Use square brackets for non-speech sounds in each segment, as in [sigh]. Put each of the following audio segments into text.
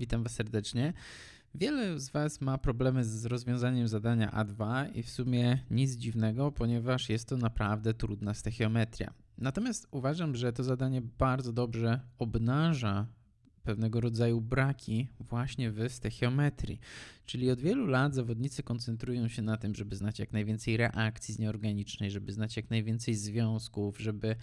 Witam Was serdecznie. Wiele z Was ma problemy z rozwiązaniem zadania A2 i w sumie nic dziwnego, ponieważ jest to naprawdę trudna stechiometria. Natomiast uważam, że to zadanie bardzo dobrze obnaża pewnego rodzaju braki właśnie w stechiometrii. Czyli od wielu lat zawodnicy koncentrują się na tym, żeby znać jak najwięcej reakcji z nieorganicznej, żeby znać jak najwięcej związków, żeby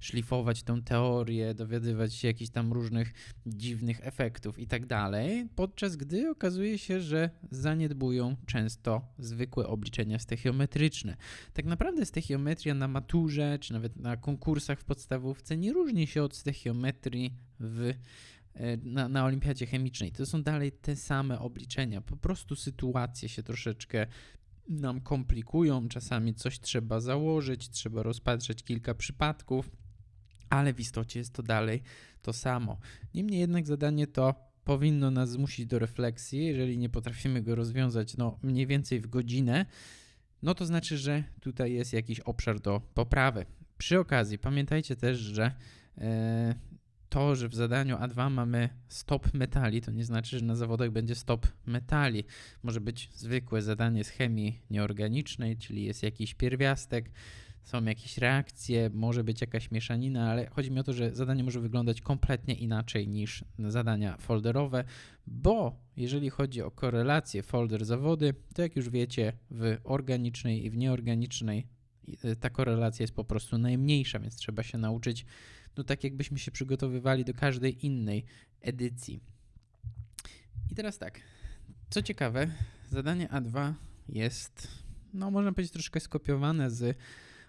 szlifować tą teorię, dowiadywać się jakichś tam różnych dziwnych efektów i tak dalej, podczas gdy okazuje się, że zaniedbują często zwykłe obliczenia stechiometryczne. Tak naprawdę stechiometria na maturze, czy nawet na konkursach w podstawówce nie różni się od stechiometrii w na, na olimpiadzie chemicznej. To są dalej te same obliczenia. Po prostu sytuacje się troszeczkę nam komplikują. Czasami coś trzeba założyć, trzeba rozpatrzeć kilka przypadków, ale w istocie jest to dalej to samo. Niemniej jednak zadanie to powinno nas zmusić do refleksji. Jeżeli nie potrafimy go rozwiązać no, mniej więcej w godzinę, no to znaczy, że tutaj jest jakiś obszar do poprawy. Przy okazji pamiętajcie też, że e, to, że w zadaniu A2 mamy stop metali, to nie znaczy, że na zawodach będzie stop metali. Może być zwykłe zadanie z chemii nieorganicznej, czyli jest jakiś pierwiastek, są jakieś reakcje, może być jakaś mieszanina, ale chodzi mi o to, że zadanie może wyglądać kompletnie inaczej niż zadania folderowe, bo jeżeli chodzi o korelację folder-zawody, to jak już wiecie, w organicznej i w nieorganicznej y, ta korelacja jest po prostu najmniejsza, więc trzeba się nauczyć no tak jakbyśmy się przygotowywali do każdej innej edycji. I teraz tak, co ciekawe, zadanie A2 jest, no można powiedzieć, troszkę skopiowane z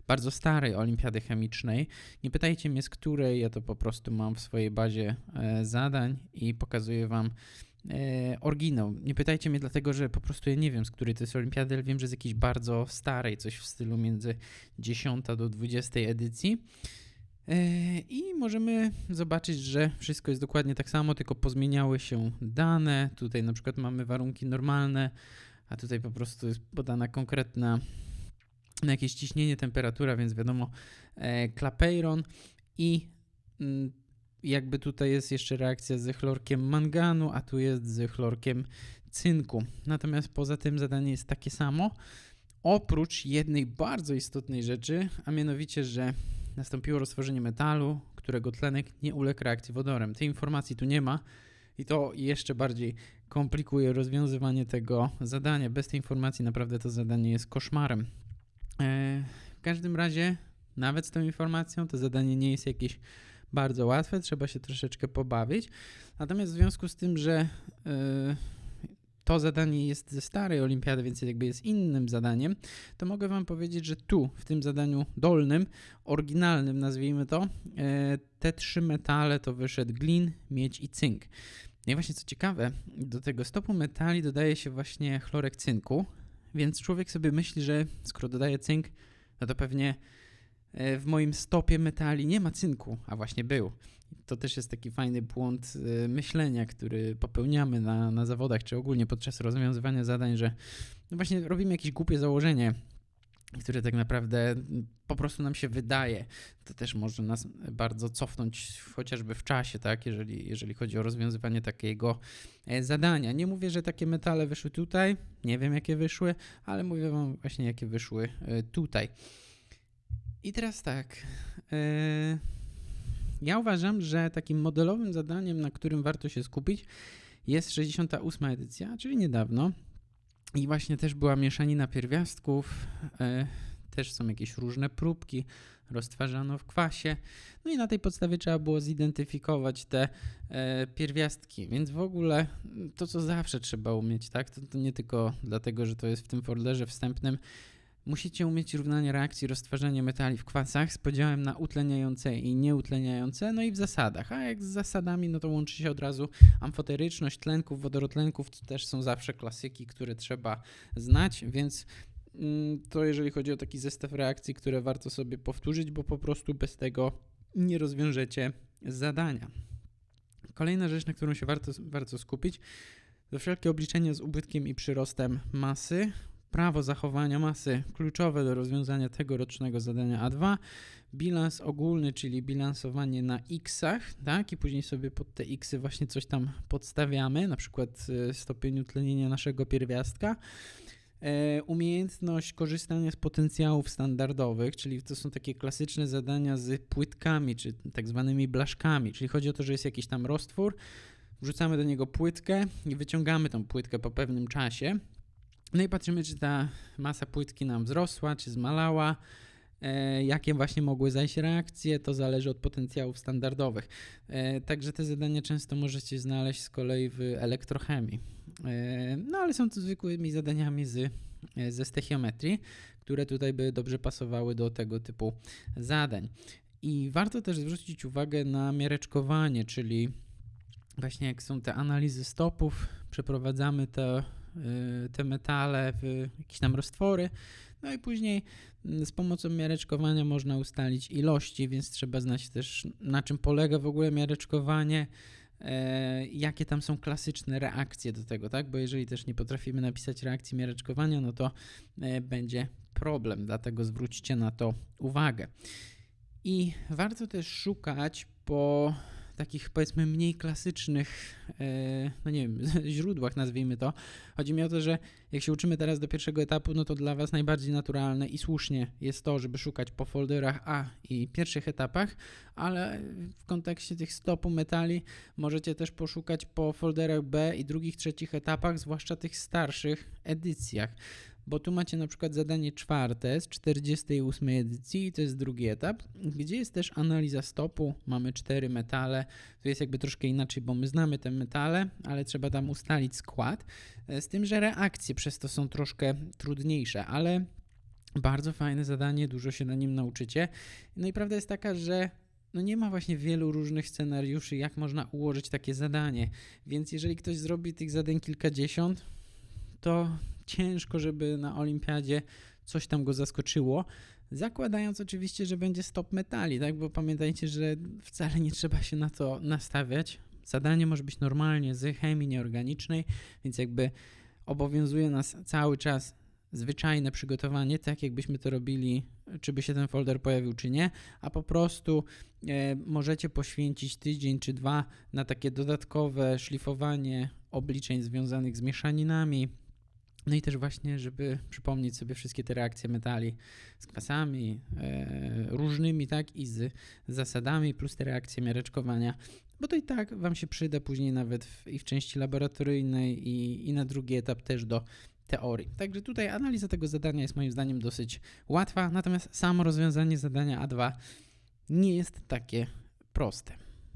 bardzo starej olimpiady chemicznej. Nie pytajcie mnie z której, ja to po prostu mam w swojej bazie e, zadań i pokazuję wam e, oryginał. Nie pytajcie mnie dlatego, że po prostu ja nie wiem z której to jest olimpiady, ale wiem, że z jakiejś bardzo starej, coś w stylu między 10 do 20 edycji. E, I możemy zobaczyć, że wszystko jest dokładnie tak samo, tylko pozmieniały się dane. Tutaj na przykład mamy warunki normalne, a tutaj po prostu jest podana konkretna na jakieś ciśnienie, temperatura, więc wiadomo, e, klapeiron i mm, jakby tutaj jest jeszcze reakcja z chlorkiem manganu, a tu jest z chlorkiem cynku. Natomiast poza tym zadanie jest takie samo, oprócz jednej bardzo istotnej rzeczy, a mianowicie, że nastąpiło roztworzenie metalu, którego tlenek nie uległ reakcji wodorem. Tej informacji tu nie ma i to jeszcze bardziej komplikuje rozwiązywanie tego zadania. Bez tej informacji naprawdę to zadanie jest koszmarem. E, w każdym razie, nawet z tą informacją, to zadanie nie jest jakieś bardzo łatwe, trzeba się troszeczkę pobawić. Natomiast w związku z tym, że e, to zadanie jest ze starej olimpiady, więc jakby jest innym zadaniem, to mogę Wam powiedzieć, że tu, w tym zadaniu dolnym, oryginalnym nazwijmy to, e, te trzy metale to wyszedł glin, miedź i cynk. No i właśnie co ciekawe, do tego stopu metali dodaje się właśnie chlorek cynku, więc człowiek sobie myśli, że skoro dodaje cynk, no to pewnie e, w moim stopie metali nie ma cynku, a właśnie był to też jest taki fajny błąd y, myślenia, który popełniamy na, na zawodach, czy ogólnie podczas rozwiązywania zadań, że no właśnie robimy jakieś głupie założenie, które tak naprawdę po prostu nam się wydaje. To też może nas bardzo cofnąć chociażby w czasie, tak, jeżeli, jeżeli chodzi o rozwiązywanie takiego e, zadania. Nie mówię, że takie metale wyszły tutaj, nie wiem jakie wyszły, ale mówię wam właśnie jakie wyszły e, tutaj. I teraz tak. Yy ja uważam, że takim modelowym zadaniem, na którym warto się skupić, jest 68 edycja, czyli niedawno. I właśnie też była mieszanina pierwiastków, e, też są jakieś różne próbki, roztwarzano w kwasie. No i na tej podstawie trzeba było zidentyfikować te e, pierwiastki. Więc w ogóle to, co zawsze trzeba umieć, tak? To, to nie tylko dlatego, że to jest w tym folderze wstępnym, Musicie umieć równanie reakcji roztwarzania metali w kwasach z podziałem na utleniające i nieutleniające, no i w zasadach. A jak z zasadami, no to łączy się od razu amfoteryczność tlenków, wodorotlenków, to też są zawsze klasyki, które trzeba znać, więc mm, to jeżeli chodzi o taki zestaw reakcji, które warto sobie powtórzyć, bo po prostu bez tego nie rozwiążecie zadania. Kolejna rzecz, na którą się warto, warto skupić, to wszelkie obliczenia z ubytkiem i przyrostem masy prawo zachowania masy kluczowe do rozwiązania tegorocznego zadania A2, bilans ogólny, czyli bilansowanie na xach, tak, i później sobie pod te xy właśnie coś tam podstawiamy, na przykład y, stopień utlenienia naszego pierwiastka. E, Umiejętność korzystania z potencjałów standardowych, czyli to są takie klasyczne zadania z płytkami, czy tak zwanymi blaszkami, czyli chodzi o to, że jest jakiś tam roztwór, wrzucamy do niego płytkę i wyciągamy tą płytkę po pewnym czasie. No i patrzymy, czy ta masa płytki nam wzrosła, czy zmalała, e, jakie właśnie mogły zajść reakcje, to zależy od potencjałów standardowych. E, Także te zadania często możecie znaleźć z kolei w elektrochemii. E, No ale są to zwykłymi zadaniami z, ze stechiometrii, które tutaj by dobrze pasowały do tego typu zadań. I warto też zwrócić uwagę na miareczkowanie, czyli właśnie jak są te analizy stopów, przeprowadzamy te, te metale w jakieś tam roztwory, no i później mm, z pomocą miareczkowania można ustalić ilości, więc trzeba znać też na czym polega w ogóle miareczkowanie, e, jakie tam są klasyczne reakcje do tego, tak? Bo jeżeli też nie potrafimy napisać reakcji miareczkowania, no to będzie problem, dlatego zwróćcie na to uwagę. I warto też szukać po takich powiedzmy mniej klasycznych, e, no nie wiem, [laughs] źródłach nazwijmy to. Chodzi mi o to, że jak się uczymy teraz do pierwszego etapu, no to dla Was najbardziej naturalne i słusznie jest to, żeby szukać po folderach A i pierwszych etapach, ale w kontekście tych stopu metali możecie też poszukać po folderach B i drugich, trzecich etapach, zwłaszcza tych starszych edycjach. Bo tu macie na przykład zadanie czwarte z 48 edycji, to jest drugi etap, gdzie jest też analiza stopu. Mamy cztery metale. Tu jest jakby troszkę inaczej, bo my znamy te metale, ale trzeba tam ustalić skład. E, Z tym, że reakcje przez to są troszkę trudniejsze, ale bardzo fajne zadanie, dużo się na nim nauczycie. No i prawda jest taka, że no nie ma właśnie wielu różnych scenariuszy, jak można ułożyć takie zadanie. Więc jeżeli ktoś zrobi tych zadań kilkadziesiąt, to ciężko, żeby na olimpiadzie coś tam go zaskoczyło. Zakładając oczywiście, że będzie stop metali, tak? Bo pamiętajcie, że wcale nie trzeba się na to nastawiać. Zadanie może być normalnie z chemii nieorganicznej, więc jakby obowiązuje nas cały czas zwyczajne przygotowanie, tak jakbyśmy to robili, czy by się ten folder pojawił, czy nie, a po prostu e, możecie poświęcić tydzień czy dwa na takie dodatkowe szlifowanie obliczeń związanych z mieszaninami. No i też właśnie, żeby przypomnieć sobie wszystkie te reakcje metali z kwasami e, różnymi, tak, i z zasadami, plus te reakcje miareczkowania, bo to i tak Wam się przyda później nawet w, i w części laboratoryjnej, i, i na drugi etap też do teorii. Także tutaj analiza tego zadania jest moim zdaniem dosyć łatwa, natomiast samo rozwiązanie zadania A2 nie jest takie proste.